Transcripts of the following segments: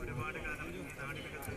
ഒരുപാട് കാലം ജീവിക്കുന്നു വേഷം.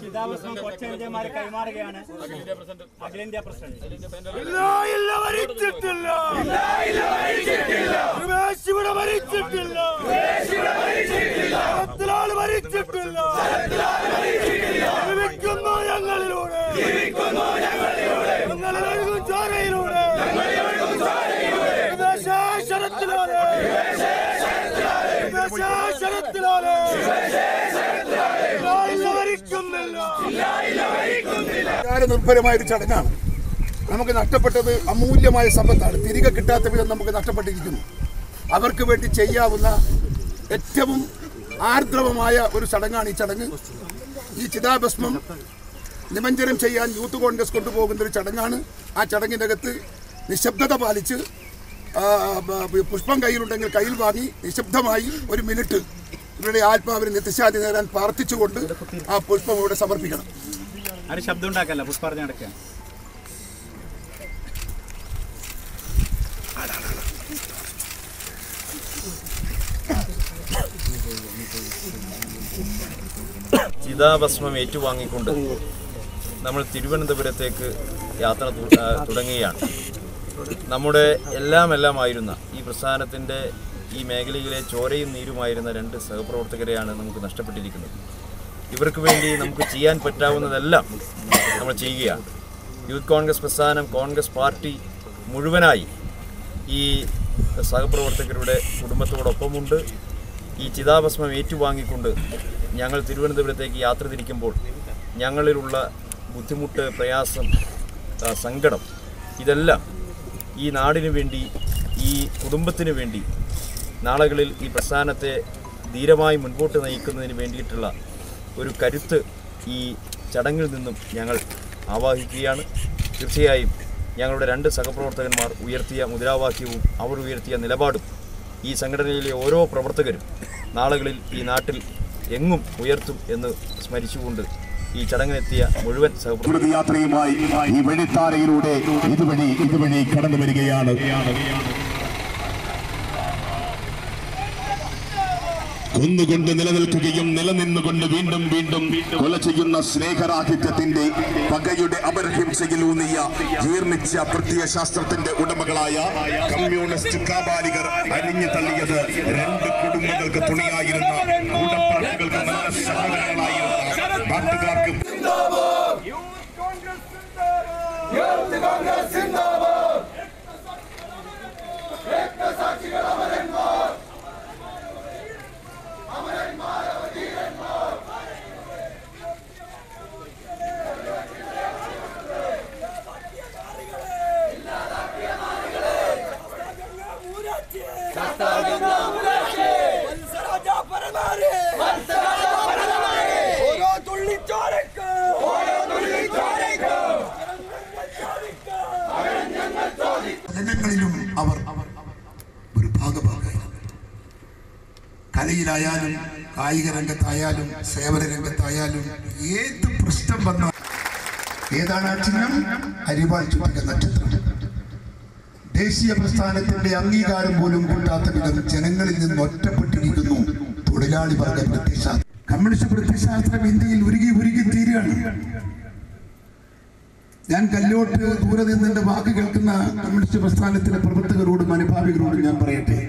ചിതാഭസ്മം കൊച്ചേന്ത്യമാരെ കൈമാറുകയാണ് അഖിലേന്ത്യാ പ്രസിഡന്റ്. ഇവിടെ മരിച്ചിട്ടില്ല. മരിച്ചിട്ടില്ല. നിർഭരമായ ചടങ്ങാണ് നമുക്ക് നഷ്ടപ്പെട്ടത് അമൂല്യമായ സമ്പത്താണ്. തിരികെ കിട്ടാത്ത വിധം നമുക്ക് നഷ്ടപ്പെട്ടിരിക്കുന്നു. അവർക്ക് വേണ്ടി ചെയ്യാവുന്ന ഏറ്റവും ആർദ്രവമായ ഒരു ചടങ്ങാണ് ഈ ചടങ്ങ്. ഈ ചിതാഭസ്മം നിമഞ്ജനം ചെയ്യാൻ യൂത്ത് കോൺഗ്രസ് കൊണ്ടുപോകുന്ന ഒരു ചടങ്ങാണ്. ആ ചടങ്ങിനകത്ത് നിശബ്ദത പാലിച്ച് പുഷ്പം കയ്യിലുണ്ടെങ്കിൽ കയ്യിൽ വാങ്ങി നിശബ്ദമായി ഒരു മിനിറ്റ് ഇവരുടെ ആത്മാവിന് നിത്യശാന്തി നേടാൻ പ്രാർത്ഥിച്ചുകൊണ്ട് ആ പുഷ്പം ഇവിടെ സമർപ്പിക്കണം. ആരും ശബ്ദം ഉണ്ടാക്കല്ല പുഷ്പാർജന നടക്കുക. ചിതാഭസ്മം ഏറ്റുവാങ്ങിക്കൊണ്ട് നമ്മൾ തിരുവനന്തപുരത്തേക്ക് യാത്ര തുടങ്ങുകയാണ്. നമ്മുടെ എല്ലാം എല്ലാമായിരുന്ന ഈ പ്രസ്ഥാനത്തിന്റെ ഈ മേഖലയിലെ ചോരയും നീരുമായിരുന്ന രണ്ട് സഹപ്രവർത്തകരെയാണ് നമുക്ക് നഷ്ടപ്പെട്ടിരിക്കുന്നത്. ഇവർക്ക് വേണ്ടി നമുക്ക് ചെയ്യാൻ പറ്റാവുന്നതെല്ലാം നമ്മൾ ചെയ്യുകയാണ്. യൂത്ത് കോൺഗ്രസ് പ്രസ്ഥാനം കോൺഗ്രസ് പാർട്ടി മുഴുവനായി ഈ സഹപ്രവർത്തകരുടെ കുടുംബത്തോടൊപ്പമുണ്ട്. ഈ ചിതാഭസ്മം ഏറ്റുവാങ്ങിക്കൊണ്ട് ഞങ്ങൾ തിരുവനന്തപുരത്തേക്ക് യാത്ര തിരിക്കുമ്പോൾ ഞങ്ങളിലുള്ള ബുദ്ധിമുട്ട് പ്രയാസം സങ്കടം ഇതെല്ലാം ഈ നാടിനു വേണ്ടി ഈ കുടുംബത്തിന് വേണ്ടി നാളുകളിൽ ഈ പ്രസ്ഥാനത്തെ ധീരമായി മുൻപോട്ട് നയിക്കുന്നതിന് വേണ്ടിയിട്ടുള്ള ഒരു കരുത്ത് ഈ ചടങ്ങിൽ നിന്നും ഞങ്ങൾ ആവാഹിക്കുകയാണ്. തീർച്ചയായും ഞങ്ങളുടെ രണ്ട് സഹപ്രവർത്തകന്മാർ ഉയർത്തിയ മുദ്രാവാക്യവും അവർ ഉയർത്തിയ നിലപാടും ഈ സംഘടനയിലെ ഓരോ പ്രവർത്തകരും നാളുകളിൽ ഈ നാട്ടിൽ എങ്ങും ഉയർത്തും എന്ന് സ്മരിച്ചുകൊണ്ട് ഈ ചടങ്ങിനെത്തിയ മുഴുവൻ സ്മൃതിയാത്രയുമായി ഈ വെളിത്താരയിലൂടെ ഇതുവഴി ഇതുവഴി കടന്നു വരികയാണ്. കൊന്നുകൊണ്ട് നിലനിൽക്കുകയും നിലനിന്നുകൊണ്ട് വീണ്ടും വീണ്ടും കൊല ചെയ്യുന്ന സ്നേഹരാഹിത്യത്തിന്റെ പകയുടെ അപരഹിംസയിലൂന്നിയ ജീർണിച്ച പ്രത്യയശാസ്ത്രത്തിന്റെ ഉടമകളായ കമ്മ്യൂണിസ്റ്റ് കാബാലികർ അരിഞ്ഞു തള്ളിയത് രണ്ട് കുടുംബങ്ങൾക്ക് തുണിയായിരുന്ന കൂടപ്പറമ്പുകൾക്ക് നല്ല നാട്ടുകാർക്ക് കലയിലായാലും കായിക രംഗത്തായാലും സേവന രംഗത്തായാലും ഏത് പ്രശ്നം വന്നാൽ ഏതാണ് ആ ചിഹ്നം? അരിവാൾ ചുറ്റിക നക്ഷത്രം. ദേശീയ പ്രസ്ഥാനത്തിന്റെ അംഗീകാരം പോലും കൂട്ടാത്ത വിധം ജനങ്ങളിൽ നിന്ന് ഒറ്റപ്പെട്ടിരിക്കുന്നു തൊഴിലാളി വർഗ പ്രത്യയശാസ്ത്രം കമ്മ്യൂണിസ്റ്റ് പ്രത്യശാസ്ത്രം ഇന്ത്യയിൽ ഉരുകി ഉരുകി തീരുകയാണ്. ഞാൻ കല്ലോട്ട് ദൂരെ നിന്നിന്റെ വാക്ക് കേൾക്കുന്ന കമ്മ്യൂണിസ്റ്റ് പ്രസ്ഥാനത്തിലെ പ്രവർത്തകരോടും അനുഭാവികളോടും ഞാൻ പറയട്ടെ.